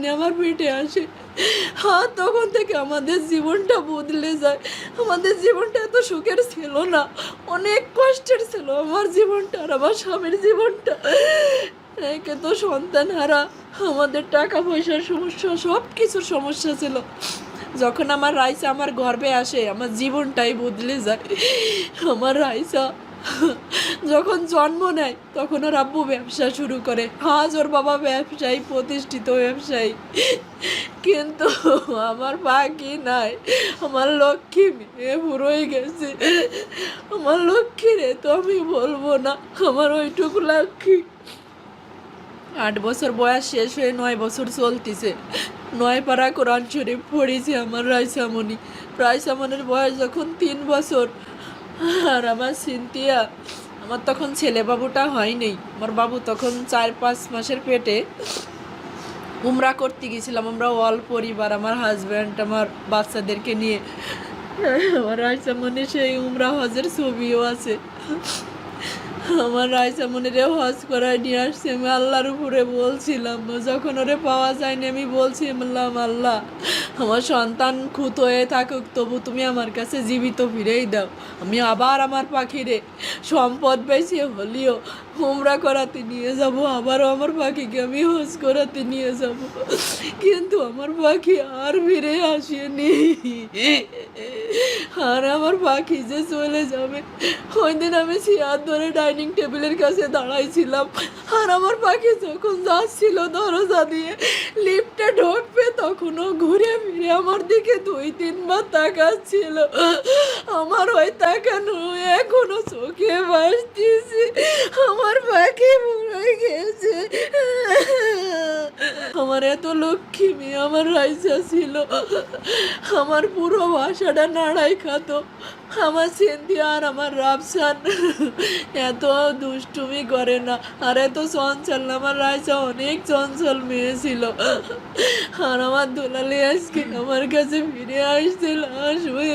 যখনই আমার পেটে আসে। হ্যাঁ তখন থেকে আমাদের জীবনটা বদলে যায়। আমাদের জীবনটা এত সুখের ছিল না। অনেক কষ্টের ছিল আমার জীবনটা আর আমার স্বামীর জীবনটা। একে তো সন্তান হারা, আমাদের টাকা পয়সার সমস্যা সব কিছুর সমস্যা ছিল। যখন আমার রাইসা আমার গর্বে আসে, আমার জীবনটাই বদলে যায়। আমার রাইসা যখন জন্ম নেয়, তখন ওর আব্বু ব্যবসা শুরু করে। আজ ওর বাবা ব্যবসায়ী, প্রতিষ্ঠিত ব্যবসায়ী। কিন্তু আমার বাকি নাই। আমার লক্ষ্মী মেয়ে বুড়োই গেছে। আমার লক্ষ্মী রে তো আমি বলব না, আমার ওইটুকু লক্ষ্মী। আট বছর বয়স শেষ হয়ে নয় বছর চলতেছে। নয় পাড়া কোরআন শরীফ পড়েছে আমার রায়সামণি। রায়সামনির বয়স যখন তিন বছর আর আমার সিনতিয়া আমার তখন ছেলে বাবুটা হয়নি। আমার বাবু তখন চার পাঁচ মাসের পেটে উমরা করতে গেছিলাম। আমরা অল পরিবার, আমার হাজব্যান্ড আমার বাচ্চাদেরকে নিয়ে। আমার রায়সামনি সেই উমরা হজের ছবিও আছে। আমার রায়সামনিরে হজ করায় নিয়ে আসছি, আমি আল্লাহর উপরে বলছিলাম যখন ওরে পাওয়া যায়নি, আমি বলছি বলছিলাম আল্লাহ, আমার সন্তান খুত হয়ে থাকুক, তবু তুমি আমার কাছে জীবিত ফিরেই দাও। আমি আবার আমার পাখিরে সম্পদ বেশি হলেও হোমরা করাতে নিয়ে যাব, আবারও আমার পাখিকে আমি হজ করাতে নিয়ে যাব। কিন্তু আমার পাখি আর ফিরে আসেনি। পাখি যে চলে যাবে। ওই দিন আমি চেয়ার ধরে ডাইনিং টেবিলের কাছে দাঁড়াইছিলাম। আর আমার পাখি যখন যাচ্ছিল দরজা দিয়ে, লিফটে ঢুকবে তখনও ঘুরে ফিরে আমার দিকে দুই, তিনবার তাকাচ্ছিল। আমার ওই তাকানো এখনও চোখে ভাসতেছে। আমার পাখি মরে গেছে আমার এত লক্ষ্মী মেয়ে, আমার রাইসা ছিল। আমার পুরো বাসাটা নাড়াই খাতো। আমার সিন্ধি আর আমার রাফসান। এত দুষ্টুমি করে না। আর এত চঞ্চল না। আমার রাইসা অনেক চঞ্চল মেয়ে ছিল। আর আমার দুলালি আজকে আমার কাছে ফিরে আসছিল, আসবে।